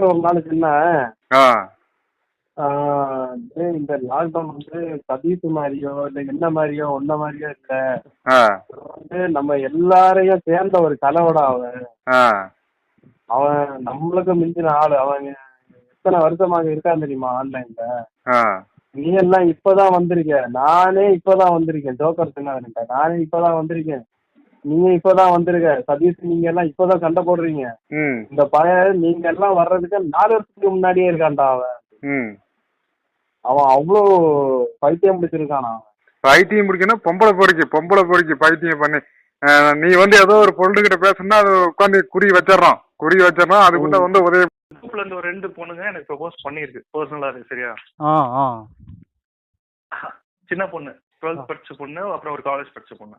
ஒரு நாளைக்கு என்ன? இந்த லாக்டவுன் வந்து சதீஷ் மாதிரியோ இல்ல என்ன மாதிரியோ ஒன்ன மாதிரியோ இல்ல. வந்து நம்ம எல்லாரையும் சேர்ந்த ஒரு கலவடா அவன். அவன் நம்மளுக்கு மிஞ்சின ஆளு. அவன் எத்தனை வருஷமாக இருக்கான் தெரியுமா ஆன்லைன்ல நீ எல்லாம் இப்பதான் வந்திருக்க நானே இப்பதான் வந்திருக்கேன். ஜோக்கர் சொன்னாருன்ட்ட நானே இப்பதான் வந்திருக்கேன். நீங்க இப்பதான் வந்திருக்க சதீஷ் நீங்க எல்லாம் இப்பதான் சண்டை போடுறீங்க. ம். இந்த பையன் நீங்க எல்லாம் வர்றதுக்கு நாலு வருஷத்துக்கு முன்னாடியே இருக்கான்டா அவன். ம். அவன் அவ்வளோ பைத்தியம் பிடிச்சிருக்கானா. பைத்தியம் பிடிக்கணும் பொம்பளை பொறுக்கி பொம்பளை பொறுக்கி பைத்தியம் பண்ணி நீ வந்து ஏதோ ஒரு பொருள்கிட்ட பேசுனா அது உட்காந்து குறி வச்சிடறோம் குறி வச்சிடறோம் அதுக்குள்ள வந்து உதவி. குரூப்ல இருந்து ஒரு ரெண்டு பொண்ணுங்க எனக்கு ப்ரப்போஸ் பண்ணியிருக்கு பர்சனலா இருக்கு சரியா? சின்ன பொண்ணு டுவெல்த் படிச்ச பொண்ணு அப்புறம் ஒரு காலேஜ் படிச்ச பொண்ணு.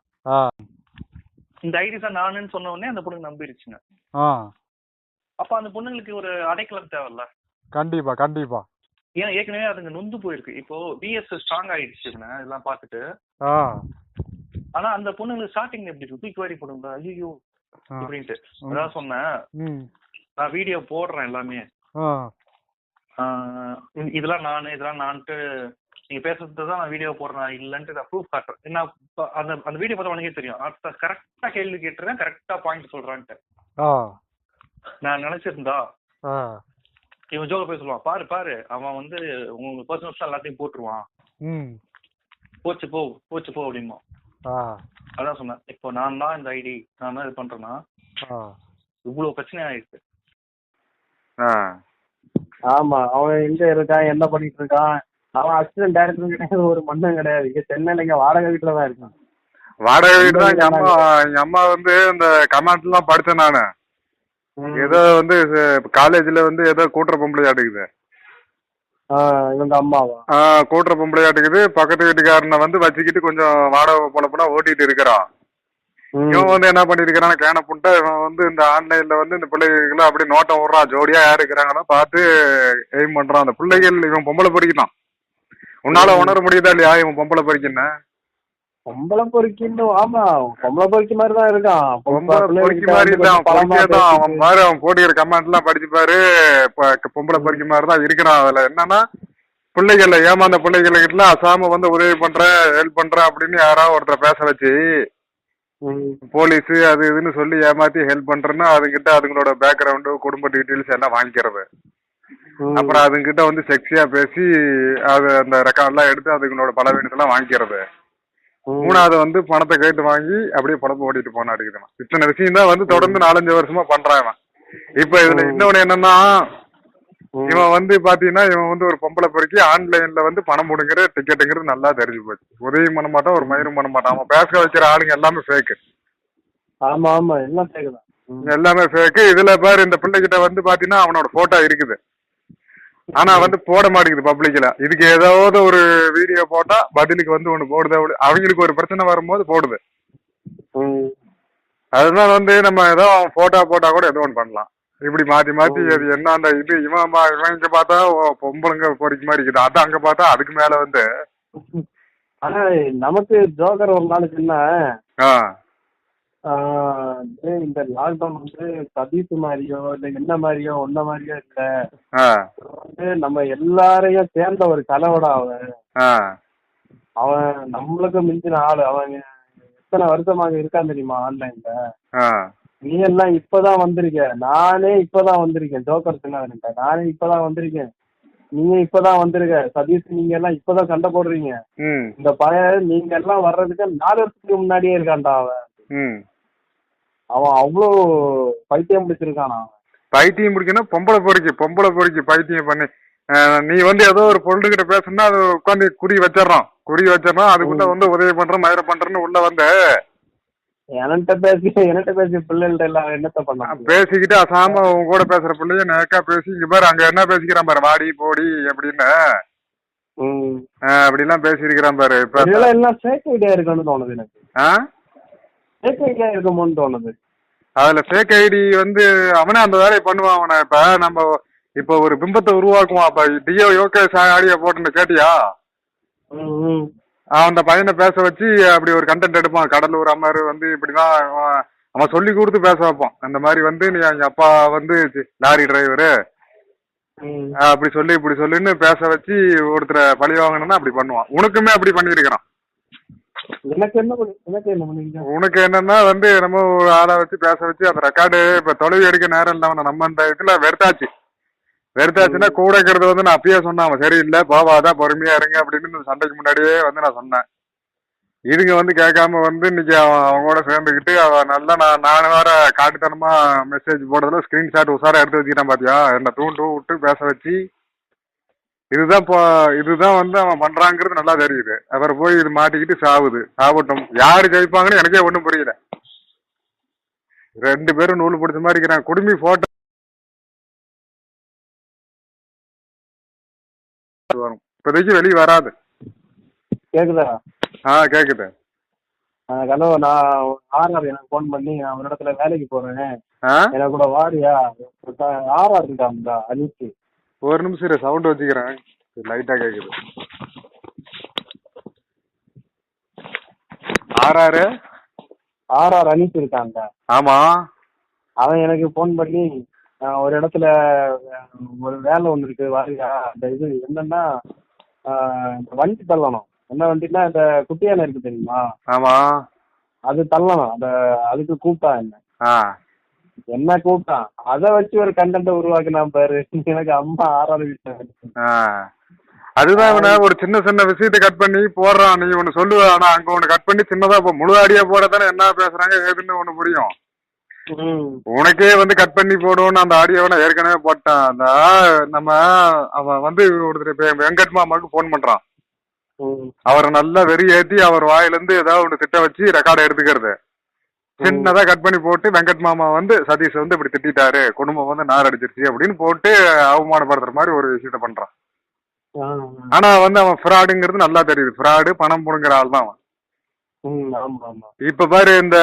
இந்த தான் நானுன்னு சொன்ன உடனே அந்த பொண்ணு நம்பிருச்சுங்க. அப்ப அந்த பொண்ணுங்களுக்கு ஒரு அடைக்கலம் தேவையில்ல. கண்டிப்பா கண்டிப்பா. ஏன்னா ஏற்கனவே அதுங்க நொந்து போயிருக்கு. இப்போ பிஎஸ் ஸ்ட்ராங் ஆயிடுச்சுங்க இதெல்லாம் பார்த்துட்டு. ஆ. ஆனா அந்த பொண்ணுங்களுக்கு ஸ்டார்டிங் எப்படி இருக்கு? தூக்கி வாரி போடுங்க ஐயோ ஆ. இப்படின்ட்டு. அதான் சொன்னேன். நான் வீடியோ போடுறேன் எல்லாமே. இதெல்லாம் நான் இதெல்லாம் நான்ட்டு நீங்க பேசுறது தான் நான் வீடியோ போடுறேன் இல்லன்ட்டு நான் ப்ரூஃப் காட்டுறேன். என்ன இப்ப அந்த அந்த வீடியோ பார்த்தா உனக்கே தெரியும். கரெக்டா கேள்வி கேட்டுறேன் கரெக்டா பாயிண்ட் சொல்றான்ட்டு. ஆ. நான் நினைச்சிருந்தா இவன் ஜோக போய் சொல்லுவான் பாரு பாரு அவன் வந்து உங்களுக்கு பர்சனல்ஸ் எல்லாத்தையும் போட்டுருவான். ம். போச்சு போ போச்சு போ அப்படிமா ஆ. அதான் சொன்னேன். இப்போ நான் தான் இந்த ஐடி நான் தான் இது பண்றேன்னா ஆ. இவ்வளவு பிரச்சனை ஆயிடுச்சு ஆ. ஆமா அவன் எங்க இருக்கான் என்ன பண்ணிட்டு இருக்கான்? அவன் அசிஸ்டன்ட் டைரக்டரும் கிடையாது ஒரு மண்ணும் கிடையாது. இங்க சென்னையில இங்க வாடகை வீட்டுல தான் இருக்கான். வாடகை வீடு தான் எங்க அம்மா எங்க அம்மா வந்து இந்த கமெண்ட் எல்லாம் படிச்சேன் நானு. ஏதோ வந்து காலேஜ்ல வந்து ஏதோ கூட்டுற பொம்பளையாட்டுக்குது. ஆஹ் இவங்க அம்மாவா? கூட்டுற பொம்பளையாட்டுக்குது. பக்கத்து வீட்டுக்காரனை வந்து வச்சுக்கிட்டு கொஞ்சம் வாடகை பொழப்பெல்லாம் ஓட்டிட்டு இருக்கிறான். இவன் வந்து என்ன பண்ணிருக்கிறான்? கேன புண்டை இவன் வந்து இந்த ஆன்லைன்ல வந்து இந்த பிள்ளைகளை அப்படியே நோட்டம் விடுறான். ஜோடியா யார் இருக்கிறாங்களோ பார்த்து எய்ம் பண்றான். அந்த பிள்ளைகள் இவன் பொம்பளை பொறிக்கணும் உன்னால உணர முடியுதா இல்லையா இவன் பொம்பளை பொறிக்கன்னு பொம்பளை பொறுக்கின்னு ஆமா பொம்பளை பொறுக்கி மாதிரி தான் இருக்கான் பொம்பளை பொறுக்கி மாதிரி தான் அவன். பாரு அவன் போட்டிக்கிற கமெண்ட் எல்லாம் படிச்சு பாரு பொம்பளை பொறுக்கி மாதிரி தான் இருக்கிறான் அதுல என்னன்னா பிள்ளைகள ஏமாந்த பிள்ளைகளுக்கிட்ட அசாம வந்து உதவி பண்றேன் ஹெல்ப் பண்றேன் அப்படின்னு யாராவது ஒருத்தரை பேச வச்சு. போலீஸ் அது இதுன்னு சொல்லி ஏமாத்தி ஹெல்ப் பண்றேன்னா அதுங்கிட்ட அதுங்களோட பேக்ரவுண்டு குடும்ப டீட்டெயில்ஸ் எல்லாம் வாங்கிக்கிறது. அப்புறம் அதுங்கிட்ட வந்து செக்ஸியா பேசி அது அந்த ரெக்கார்ட்லாம் எடுத்து அதுங்களோட பலவீனத்தெல்லாம் வாங்கிக்கிறது. மூணாவது வந்து பணத்தை கேட்டு வாங்கி அப்படியே பணத்தை ஓட்டிட்டு போனா அடிக்கிறான் இத்தனை விஷயம் தான் வந்து தொடர்ந்து நாலஞ்சு வருஷமா பண்றான் இப்ப இதுல இன்னொன்னு என்னன்னா. இவன் வந்து பாத்தீங்கன்னா இவன் வந்து ஒரு பொம்பளை பொறுக்கி ஆன்லைன்ல வந்து பணம் முடுங்கிற டிக்கெட்டுங்கிறது நல்லா தெரிஞ்சு போச்சு. உதவியும் பண்ண மாட்டான் ஒரு மயிரும் பண்ண மாட்டான். அவன் பேச வைக்கிற ஆளுங்க எல்லாமே ஃபேக்கு ஆமா ஆமா எல்லாம். எல்லாமே ஃபேக்கு இதுல பாரு இந்த பிள்ளைகிட்ட வந்து பாத்தீங்கன்னா அவனோட போட்டோ இருக்குது. ஆனா வந்து போட மாட்டேங்குது பப்ளிக்ல இதுக்கு ஏதாவது ஒரு வீடியோ போட்டா பதிலுக்கு வந்து ஒண்ணு போடுது அவங்களுக்கு ஒரு பிரச்சனை வரும்போது போடுது. அதுதான் வந்து நம்ம ஏதோ அவன் போட்டோ போட்டா கூட ஏதோ ஒன்று பண்ணலாம். இப்படி மாத்தி மாத்தி அது என்ன அந்த இது இவன் இவன் இங்க பார்த்தா பொம்பளைங்க பொறிக்க மாதிரி இருக்குது. அது அங்க பார்த்தா அதுக்கு மேல வந்து ஆனா நமக்கு ஜோக்கர் ஒரு நாளைக்கு என்ன இந்த லாக்டவுன் வந்து சதீஷ் மாதிரியோ இல்ல என்ன மாதிரியோ ஒன்ன மாதிரியோ இல்ல. வந்து நம்ம எல்லாரையும் சேர்ந்த ஒரு கலவடா அவன். அவன் நம்மளுக்கு மிஞ்சின ஆளு. அவன் எத்தனை வருஷமாக இருக்கான் தெரியுமா ஆன்லைன்ல? நீ எல்லாம் இப்பதான் வந்திருக்க. நானே இப்பதான் வந்திருக்கேன். ஜோக்கர் சொன்னாருன்ட்ட நானே இப்பதான் வந்திருக்கேன். நீங்க இப்பதான் வந்திருக்க. சதீஷ் நீங்க எல்லாம் இப்பதான் சண்டை போடுறீங்க. இந்த பையன் நீங்க எல்லாம் வர்றதுக்கு நாலு வருஷத்துக்கு முன்னாடியே இருக்கான்டா அவன். அவன் அவ்வளோ பைத்தியம் பிடிச்சிருக்கானா பைத்தியம் பிடிக்கணும் பொம்பளை பொறுக்கி பொம்பளை பொறுக்கி பைத்தியம் பண்ணி. நீ வந்து ஏதோ ஒரு பொருள்கிட்ட பேசுனா அது உட்காந்து குறி வச்சிடறோம் குறி வச்சிடறோம் அதுக்குள்ள வந்து உதவி பண்றேன் மயிர பண்றேன்னு உள்ள வந்து. என்கிட்ட பேசி என்கிட்ட பேசி பிள்ளைகள்ட்ட எல்லாம் என்னத்த பண்ண பேசிக்கிட்டு அசாம உன் கூட பேசுற பிள்ளைய நேக்கா பேசி இங்க பாரு அங்க என்ன பேசிக்கிறான் பாரு வாடி போடி அப்படின்னு. அப்படிலாம் பாரு இப்ப. இதெல்லாம் எல்லாம் ஃபேக் ஐடியா இருக்குன்னு தோணுது எனக்கு? ஃபேக் ஐடியா இருக்குமோன்னு தோணுது. அதுல ஃபேக் ஐடி வந்து அவனே அந்த வேலையை பண்ணுவான் அவனை. இப்ப நம்ம இப்ப ஒரு பிம்பத்தை உருவாக்குவான். அப்ப டிஓ யோகேஷ் ஆடியோ போட்டுன்னு கேட்டியா? அந்த பையனை பேச வச்சு அப்படி ஒரு கண்டென்ட் எடுப்பான். கடலூர் அமர் வந்து இப்படிதான் அவன் சொல்லி கொடுத்து பேச வைப்பான். அந்த மாதிரி வந்து நீ எங்க அப்பா வந்து லாரி டிரைவரு அப்படி சொல்லி இப்படி சொல்லின்னு பேச வச்சு ஒருத்தரை பழி வாங்கணும்னா அப்படி பண்ணுவான். உனக்குமே அப்படி பண்ணியிருக்கிறான் எனக்கு என்ன பண்ணி எனக்கு என்ன பண்ணீங்க உனக்கு என்னன்னா வந்து நம்ம ஒரு ஆளை வச்சு பேச வச்சு அந்த ரெக்கார்டு இப்ப தொலைவி எடுக்க நேரம் இல்லாம நம்ம அந்த இதுல வெறுத்தாச்சு. வெறுத்தாச்சுன்னா கூட இருக்கிறது வந்து நான் அப்பயே சொன்னேன் அவன் சரியில்லை போவாதா பொறுமையா இருங்க அப்படின்னு இந்த சண்டைக்கு முன்னாடியே வந்து நான் சொன்னேன். இதுங்க வந்து கேட்காம வந்து இன்னைக்கு அவன் அவங்க கூட சேர்ந்துக்கிட்டு அவன் நல்லா நான் நான் வேற காட்டுத்தனமா மெசேஜ் போடுறதுல ஸ்கிரீன்ஷாட் உசாரா எடுத்து வச்சுக்கிட்டான் பாத்தியா? என்ன தூண்டு விட்டு பேச வச்சு இதுதான் இப்போ இதுதான் வந்து அவன் பண்றாங்கிறது நல்லா தெரியுது. அப்புறம் போய் இது மாட்டிக்கிட்டு சாவுது. சாவட்டும். யாரு ஜெயிப்பாங்கன்னு எனக்கே ஒண்ணும் புரியல. ரெண்டு பேரும் நூல் பிடிச்ச மாதிரி இருக்கிறாங்க. குடுமி போட்டோ வரும். இப்போதைக்கு வெளியே வராது. கேக்குதா? ஆ கேக்குது. ஹலோ நான் ஆர்ஆர் எனக்கு ஃபோன் பண்ணி நான் ஒரு இடத்துல வேலைக்கு போறேன். எனக்கு கூட வாரியா ஆர்ஆர் இருக்காம்டா அனிக்கு. ஒரு நிமிஷம் இரு சவுண்ட் வச்சுக்கிறேன். லைட்டா கேக்குது. ஆறாரு ஆர்ஆர் அனிக் இருக்கான்டா ஆமா. அவன் எனக்கு ஃபோன் பண்ணி ஒரு இடத்துல ஒரு வேலை ஒன்று இருக்கு வாரியா. அந்த இது என்னன்னா வண்டி தள்ளணும். என்ன வண்டின்னா இந்த குட்டியான இருக்கு தெரியுமா? ஆமா. அது தள்ளணும். அந்த அதுக்கு கூப்பிட்டான் என்ன? ஆ. என்ன கூப்பிட்டான்? அதை வச்சு ஒரு கண்டென்ட்டை உருவாக்கினான் பாரு. எனக்கு அம்மா ஆறாவது வீட்டு ஆ. அதுதான் ஒரு சின்ன சின்ன விஷயத்தை கட் பண்ணி போடுறான். நீ ஒன்னு சொல்லுவ ஆனா அங்க ஒண்ணு கட் பண்ணி சின்னதா இப்போ முழு அடியா போடத்தானே என்ன பேசுறாங்க ஏதுன்னு ஒண்ணு புரியும். உனக்கே வந்து கட் பண்ணி போடுவோம்னு அந்த ஆடியோவை நான் ஏற்கனவே போட்டேன். அந்த நம்ம அவன் வந்து ஒருத்தர் வெங்கட் மாமாவுக்கு ஃபோன் பண்றான். அவரை நல்லா வெறி ஏத்தி அவர் வாயிலிருந்து ஏதாவது ஒன்று திட்ட வச்சு ரெக்கார்டை எடுத்துக்கிறது. சின்னதா கட் பண்ணி போட்டு வெங்கட் மாமா வந்து சதீஷ் வந்து இப்படி திட்டாரு குடும்பம் வந்து நார் அடிச்சிருச்சு அப்படின்னு போட்டு அவமானப்படுத்துற மாதிரி ஒரு விஷயத்த பண்றான். ஆனா வந்து அவன் ஃப்ராடுங்கிறது நல்லா தெரியுது. ஃப்ராடு பணம் புடுங்குற ஆள் தான் அவன் இப்ப பாரு இந்த